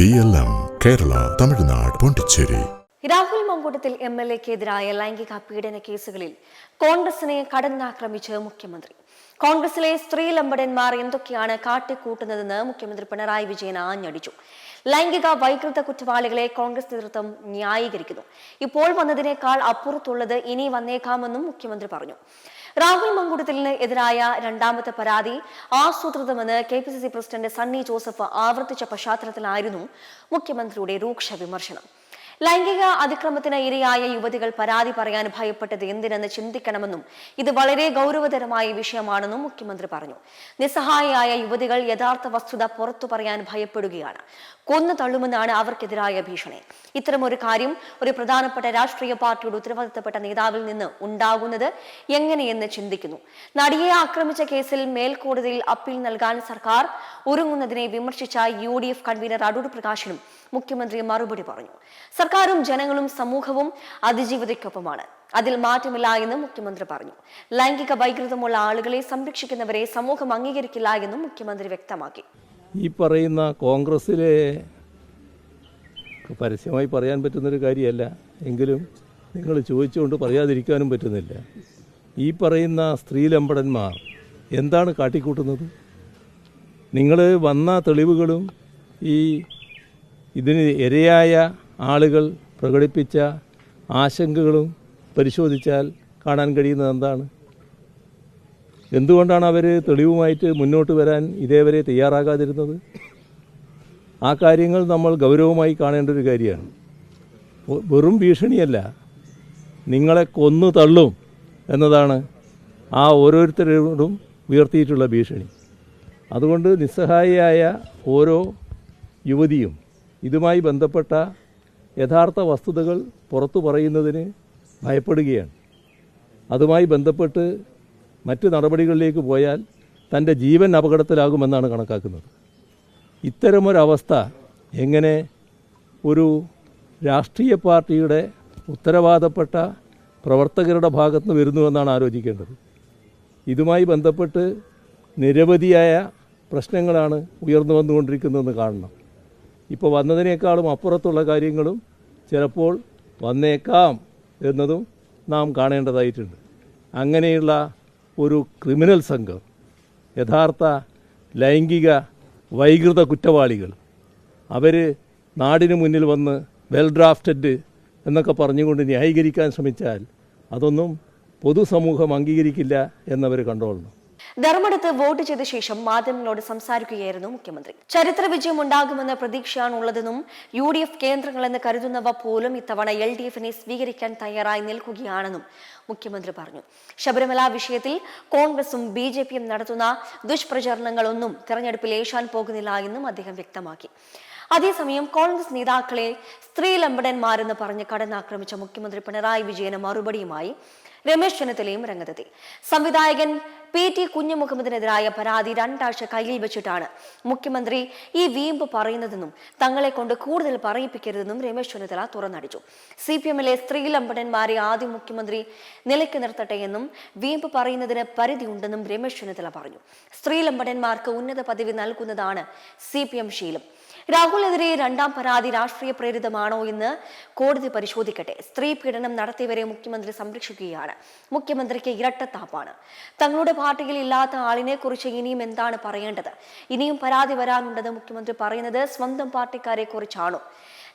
B L M Kerala Tamil Nadu Pondicherry Rahul Mamkootathil M L എക്കെതിരായ ലൈംഗിക പീഡന കേസുകളിൽ കോൺഗ്രസിനെ കടന്നാക്രമിച്ച് മുഖ്യമന്ത്രി. കോൺഗ്രസിലെ സ്ത്രീ ലംബടന്മാർ എന്തൊക്കെയാണ് കാട്ടിക്കൂട്ടുന്നതെന്ന് മുഖ്യമന്ത്രി പിണറായി വിജയൻ ആഞ്ഞടിച്ചു. ലൈംഗിക വൈകൃത കുറ്റവാളികളെ കോൺഗ്രസ് നേതൃത്വം ന്യായീകരിക്കുന്നു. ഇപ്പോൾ വന്നതിനേക്കാൾ അപ്പുറത്തുള്ളത് ഇനി വന്നേക്കാമെന്നും മുഖ്യമന്ത്രി പറഞ്ഞു. രാഹുൽ മങ്കുടത്തിലിന് എതിരായ രണ്ടാമത്തെ പരാതി ആസൂത്രിതമെന്ന് K P C C president Sunny Joseph ആവർത്തിച്ച പശ്ചാത്തലത്തിലായിരുന്നു മുഖ്യമന്ത്രിയുടെ രൂക്ഷ വിമർശനം. ലൈംഗിക അതിക്രമത്തിന് ഇരയായ യുവതികൾ പരാതി പറയാൻ ഭയപ്പെട്ടത് എന്തിനെന്ന് ചിന്തിക്കണമെന്നും ഇത് വളരെ ഗൗരവതരമായ വിഷയമാണെന്നും മുഖ്യമന്ത്രി പറഞ്ഞു. നിസ്സഹായയായ യുവതികൾ യഥാർത്ഥ വസ്തുത പുറത്തു പറയാൻ ഭയപ്പെടുകയാണ്. കൊന്നു തള്ളുമെന്നാണ് അവർക്കെതിരായ ഭീഷണി. ഇത്തരമൊരു കാര്യം ഒരു പ്രധാനപ്പെട്ട രാഷ്ട്രീയ പാർട്ടിയുടെ ഉത്തരവാദിത്തപ്പെട്ട നേതാവിൽ നിന്ന് ഉണ്ടാകുന്നത് എങ്ങനെയെന്ന് ചിന്തിക്കുന്നു. നടിയെ ആക്രമിച്ച കേസിൽ മേൽക്കോടതിയിൽ അപ്പീൽ നൽകാൻ സർക്കാർ ഒരുങ്ങുന്നതിനെ വിമർശിച്ച U D F convener Adoor പ്രകാശനും മുഖ്യമന്ത്രി മറുപടി പറഞ്ഞു. സർക്കാരും ജനങ്ങളും സമൂഹവും അതിജീവിതയ്ക്കൊപ്പമാണ്. അതിൽ മാറ്റമില്ല എന്ന് മുഖ്യമന്ത്രി പറഞ്ഞു. ലൈംഗിക വൈകൃതമുള്ള ആളുകളെ സംരക്ഷിക്കുന്നവരെ സമൂഹം അംഗീകരിക്കില്ല എന്നും മുഖ്യമന്ത്രി വ്യക്തമാക്കി. ഈ പറയുന്ന കോൺഗ്രസ്സിലെ പരസ്യമായി പറയാൻ പറ്റുന്നൊരു കാര്യമല്ല. എങ്കിലും നിങ്ങൾ ചോദിച്ചുകൊണ്ട് പറയാതിരിക്കാനും പറ്റുന്നില്ല. ഈ പറയുന്ന സ്ത്രീലമ്പടന്മാർ എന്താണ് കാട്ടിക്കൂട്ടുന്നത്? നിങ്ങൾ വന്ന തെളിവുകളും ഈ ഇതിന് ഇരയായ ആളുകൾ പ്രകടിപ്പിച്ച ആശങ്കകളും പരിശോധിച്ചാൽ കാണാൻ കഴിയുന്നത് എന്താണ്? എന്തുകൊണ്ടാണ് അവർ തെളിവുമായിട്ട് മുന്നോട്ട് വരാൻ ഇതേവരെ തയ്യാറാകാതിരുന്നത്? ആ കാര്യങ്ങൾ നമ്മൾ ഗൗരവമായി കാണേണ്ട ഒരു കാര്യമാണ്. വെറും ഭീഷണിയല്ല. നിങ്ങളെ കൊന്നു തള്ളും എന്നതാണ് ആ ഓരോരുത്തരോടും ഉയർത്തിയിട്ടുള്ള ഭീഷണി. അതുകൊണ്ട് നിസ്സഹായിയായ ഓരോ യുവതിയും ഇതുമായി ബന്ധപ്പെട്ട യഥാർത്ഥ വസ്തുതകൾ പുറത്തു പറയുന്നതിന് ഭയപ്പെടുകയാണ്. അതുമായി ബന്ധപ്പെട്ട് മറ്റ് നടപടികളിലേക്ക് പോയാൽ തന്റെ ജീവൻ അപകടത്തിലാകുമെന്നാണ് കണക്കാക്കുന്നത്. ഇത്തരമൊരവസ്ഥ എങ്ങനെ ഒരു രാഷ്ട്രീയ പാർട്ടിയുടെ ഉത്തരവാദപ്പെട്ട പ്രവർത്തകരുടെ ഭാഗത്ത് നിന്ന് വരുന്നുവെന്നാണ് ആലോചിക്കേണ്ടത്. ഇതുമായി ബന്ധപ്പെട്ട് നിരവധിയായ പ്രശ്നങ്ങളാണ് ഉയർന്നു വന്നുകൊണ്ടിരിക്കുന്നതെന്ന് കാണണം. ഇപ്പോൾ വന്നതിനേക്കാളും അപ്പുറത്തുള്ള കാര്യങ്ങളും ചിലപ്പോൾ വന്നേക്കാം എന്നതും നാം കാണേണ്ടതായിട്ടുണ്ട്. അങ്ങനെയുള്ള ഒരു ക്രിമിനൽ സംഘം യഥാർത്ഥ ലൈംഗിക വൈകൃത കുറ്റവാളികൾ. അവർ നാടിന് മുന്നിൽ വന്ന് വെൽ ഡ്രാഫ്റ്റഡ് എന്നൊക്കെ പറഞ്ഞുകൊണ്ട് ന്യായീകരിക്കാൻ ശ്രമിച്ചാൽ അതൊന്നും പൊതുസമൂഹം അംഗീകരിക്കില്ല എന്നവർ കണ്ടോളണം. ധർമ്മടത്ത് വോട്ട് ചെയ്ത ശേഷം മാധ്യമങ്ങളോട് സംസാരിക്കുകയായിരുന്നു മുഖ്യമന്ത്രി. ചരിത്ര വിജയം ഉണ്ടാകുമെന്ന പ്രതീക്ഷയാണ് ഉള്ളതെന്നും യു ഡി എഫ് കേന്ദ്രങ്ങളെന്ന് കരുതുന്നവ പോലും ഇത്തവണ എൽ ഡി എഫിനെ സ്വീകരിക്കാൻ തയ്യാറായി നിൽക്കുകയാണെന്നും മുഖ്യമന്ത്രി പറഞ്ഞു. ശബരിമല വിഷയത്തിൽ കോൺഗ്രസും ബി ജെ പിയും നടത്തുന്ന ദുഷ്പ്രചരണങ്ങളൊന്നും തെരഞ്ഞെടുപ്പിൽ ഏശാൻ പോകുന്നില്ല എന്നും അദ്ദേഹം വ്യക്തമാക്കി. അതേസമയം കോൺഗ്രസ് നേതാക്കളെ സ്ത്രീ ലംബടന്മാരെന്ന് പറഞ്ഞ് കടന്നാക്രമിച്ച മുഖ്യമന്ത്രി പിണറായി വിജയന് മറുപടിയുമായി രമേശ് ചെന്നിത്തലയും രംഗത്തെത്തി. സംവിധായകൻ പി ടി കുഞ്ഞുമുഹമ്മദിനെതിരായ പരാതി രണ്ടാഴ്ച കയ്യിൽ വെച്ചിട്ടാണ്. മുഖ്യമന്ത്രി ഈ വീമ്പ് പറയുന്നതെന്നും തങ്ങളെ കൊണ്ട് കൂടുതൽ പറയിപ്പിക്കരുതെന്നും രമേശ് ചെന്നിത്തല തുറന്നടിച്ചു. സി പി എമ്മിലെ സ്ത്രീ ലംബടന്മാരെ ആദ്യം മുഖ്യമന്ത്രി നിലയ്ക്ക് നിർത്തട്ടെ എന്നും വീമ്പ് പറയുന്നതിന് പരിധിയുണ്ടെന്നും രമേശ് ചെന്നിത്തല പറഞ്ഞു. സ്ത്രീ ലംബടന്മാർക്ക് ഉന്നത പദവി നൽകുന്നതാണ് സി പി എം ശീലം. രാഹുലിനെതിരെ രണ്ടാം പരാതി രാഷ്ട്രീയ പ്രേരിതമാണോ എന്ന് കോടതി പരിശോധിക്കട്ടെ. സ്ത്രീ പീഡനം നടത്തിയവരെ മുഖ്യമന്ത്രി സംരക്ഷിക്കുകയാണ്. മുഖ്യമന്ത്രിക്ക് ഇരട്ടത്താപ്പാണ് തങ്ങളുടെ പാർട്ടിയിൽ ഇല്ലാത്ത ആളിനെ കുറിച്ച് ഇനിയും എന്താണ് പറയേണ്ടത്? ഇനിയും പരാതി വരാനുണ്ടെന്ന് മുഖ്യമന്ത്രി പറയുന്നത് സ്വന്തം പാർട്ടിക്കാരെ കുറിച്ചാണോ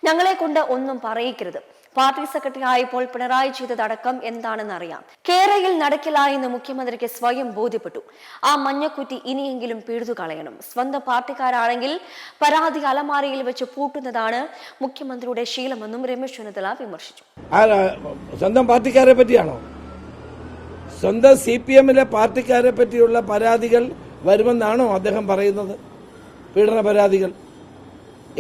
ഞങ്ങളെ കൊണ്ട് ഒന്നും പറയിക്കരുത്. പാർട്ടി സെക്രട്ടറി ആയപ്പോൾ പിണറായി ചെയ്തതടക്കം എന്താണെന്ന് അറിയാം കേരളയിൽ നടക്കില്ല എന്ന് മുഖ്യമന്ത്രിക്ക് സ്വയം ബോധ്യപ്പെട്ടു. ആ മഞ്ഞക്കുറ്റി ഇനിയെങ്കിലും പിഴുതു കളയണം സ്വന്തം പാർട്ടിക്കാരാണെങ്കിൽ പരാതി അലമാരയിൽ വെച്ച് പൂട്ടുന്നതാണ് മുഖ്യമന്ത്രിയുടെ ശീലമെന്നും രമേശ് ചെന്നിത്തല വിമർശിച്ചു. സ്വന്തം പാർട്ടിക്കാരെ പറ്റിയാണോ? സ്വന്തം സി പി എമ്മിലെ പാർട്ടിക്കാരെ പറ്റിയുള്ള പരാതികൾ വരുമെന്നാണോ അദ്ദേഹം പറയുന്നത്? പീഡന പരാതികൾ.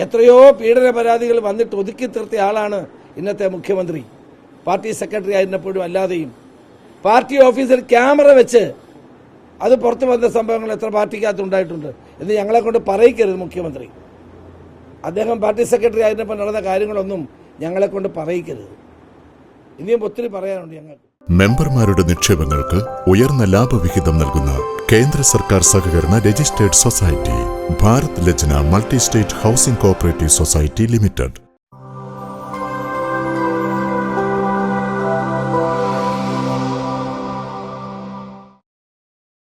എത്രയോ പീഡന പരാതികൾ വന്നിട്ട് ഒതുക്കി തീർത്തിയ ആളാണ് ഇന്നത്തെ മുഖ്യമന്ത്രി പാർട്ടി സെക്രട്ടറി ആയിരുന്നപ്പോഴും അല്ലാതെയും. പാർട്ടി ഓഫീസിൽ ക്യാമറ വെച്ച് അത് പുറത്തു വന്ന സംഭവങ്ങൾ എത്ര പാർട്ടിക്കകത്ത് ഉണ്ടായിട്ടുണ്ട് എന്ന് ഞങ്ങളെ കൊണ്ട് പറയിക്കരുത് മുഖ്യമന്ത്രി. അദ്ദേഹം പാർട്ടി സെക്രട്ടറി ആയിരുന്നപ്പോൾ നടന്ന കാര്യങ്ങളൊന്നും ഞങ്ങളെ കൊണ്ട് പറയിക്കരുത്. ഇനിയും ഒത്തിരി പറയാനുണ്ട് ഞങ്ങൾ മെമ്പർമാരുടെ നിക്ഷേപങ്ങൾക്ക് ഉയർന്ന ലാഭവിഹിതം നൽകുന്ന കേന്ദ്ര സർക്കാർ സഹകരണ registered society Bharat Lajna multi state housing cooperative society limited.